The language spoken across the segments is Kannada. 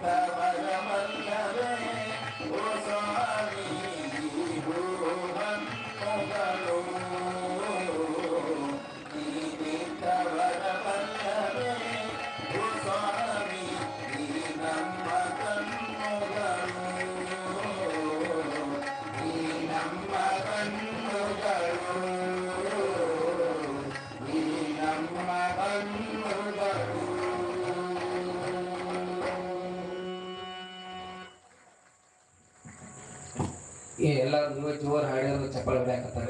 Papa. ಈ ಎಲ್ಲ ನೀವು ಜೋರು ಹಾಡಿದ್ರು ಚಪ್ಪಲ್ ಹೊಡ್ಯಾಕತ್ತಾರ.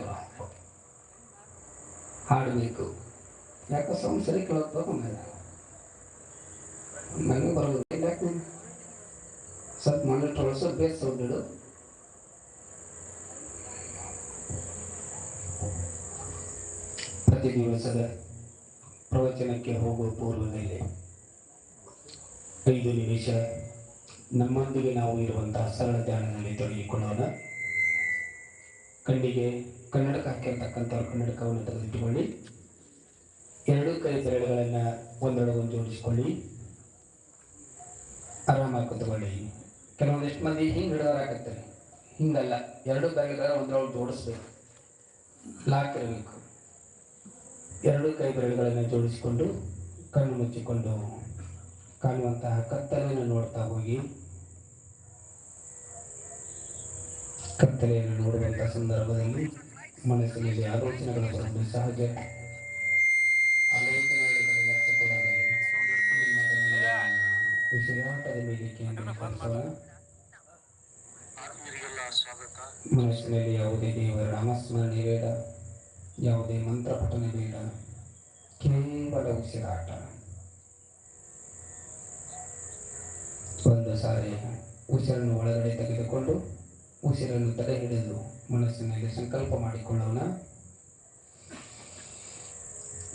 ಹಾಡಬೇಕು. ಯಾಕೆ ಸಂಸಾರಿ ಸರಿ ಕೇಳತ್ತದ ನನಗೆ ಬರೋದಿಲ್ಲ ಯಾಕೆ ಸ್ವಲ್ಪ ಮನೆ ತೊಳಸೋ ಬೇಸ್ ಇಡು. ಪ್ರತಿ ದಿವಸದ ಪ್ರವಚನಕ್ಕೆ ಹೋಗುವ ಪೂರ್ವದಲ್ಲಿ ಐದು ನಿಮಿಷ ನಮ್ಮೊಂದಿಗೆ ನಾವು ಇರುವಂತಹ ಸರಳ ಧ್ಯಾನದಲ್ಲಿ ತೊಡಗಿಕೊಳ್ಳೋಣ. ಕಣ್ಣಿಗೆ ಕನ್ನಡಕ ಹಾಕಿರ್ತಕ್ಕಂಥವ್ರು ಕನ್ನಡಕವನ್ನು ತೆಗೆದಿಟ್ಟುಕೊಳ್ಳಿ ಎರಡೂ ಕೈ ಬೆರಳುಗಳನ್ನು ಒಂದೊಳಗೊಂದು ಜೋಡಿಸಿಕೊಳ್ಳಿ. ಆರಾಮಾಗಿ ಕೂತ್ಕೊಳ್ಳಿ. ಕೆಲವೊಂದಿಷ್ಟು ಮಂದಿ ಹಿಂಗೆ ಹಿಡಿದವರಾಗತ್ತಾರೆ ಹಿಂಗಲ್ಲ, ಎರಡು ಬೆರಳುಗಳ ಒಂದರೊಳಗೆ ಜೋಡಿಸ್ಬೇಕು. ಲಾಕ್ ಇರಬೇಕು. ಎರಡೂ ಕೈ ಬೆರಳುಗಳನ್ನು ಜೋಡಿಸಿಕೊಂಡು ಕಣ್ಣು ಮುಚ್ಚಿಕೊಂಡು ಕಾಣುವಂತಹ ಕತ್ತಲೆಯನ್ನು ನೋಡ್ತಾ ಹೋಗಿ. ಕತ್ತಲೆಯನ್ನು ನೋಡುವಂತಹ ಸಂದರ್ಭದಲ್ಲಿ ಮನಸ್ಸಿನಲ್ಲಿ ಆಲೋಚನೆಗಳು ಬರುವುದು ಸಹಜ. ಉಸಿರಾಟದ ಮೇಲೆ ಮನಸ್ಸಿನಲ್ಲಿ ಯಾವುದೇ ದೇವರ ನಾಮಸ್ಮರಣೆ ಬೇಡ ಯಾವುದೇ ಮಂತ್ರ ಪಠನೆ ಬೇಡ, ಕೇವಲ ಉಸಿರಾಟ. ಒಂದು ಸಾರಿ ಉಸಿರನ್ನು ಒಳಗಡೆ ತೆಗೆದುಕೊಂಡು ಉಸಿರನ್ನು ತಡೆ ಹಿಡಿದು ಮನಸ್ಸಿನಲ್ಲಿ ಸಂಕಲ್ಪ ಮಾಡಿಕೊಳ್ಳೋಣ.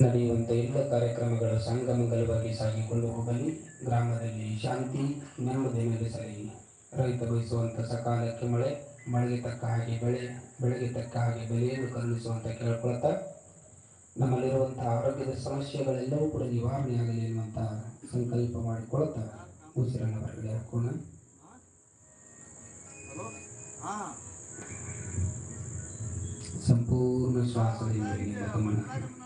ನಡೆಯುವಂಥ ಎಲ್ಲ ಕಾರ್ಯಕ್ರಮಗಳು ಸಂಗಮಂಗಲವಾಗಿ ಸಾಗಿಕೊಂಡು ಹೋಗಲಿ. ಗ್ರಾಮದಲ್ಲಿ ಶಾಂತಿ, ನೆಮ್ಮದಿ ನೆಲೆಸಲಿ. ರೈತ ಬಯಸುವಂಥ ಸಕಾಲಕ್ಕೆ ಮಳೆ, ಮಳೆಗೆ ತಕ್ಕ ಹಾಗೆ ಬೆಳೆ, ಬೆಳೆಗೆ ತಕ್ಕ ಹಾಗೆ ಬೆಲೆಯನ್ನು ಕರುಣಿಸುವಂತ ಕೇಳ್ಕೊಳ್ತಾ. ನಮ್ಮಲ್ಲಿರುವಂತಹ ಆರೋಗ್ಯದ ಸಮಸ್ಯೆಗಳೆಲ್ಲವೂ ಕೂಡ ನಿವಾರಣೆಯಾಗಲಿ ಎನ್ನುವಂತಹ ಸಂಕಲ್ಪ ಮಾಡಿಕೊಳ್ತಾ ಉಸಿರನ್ನು ಹೊರಗಡೆ ಹಾಕೋಣ. हाँ। संपूर्ण श्वास लेने लगने का मन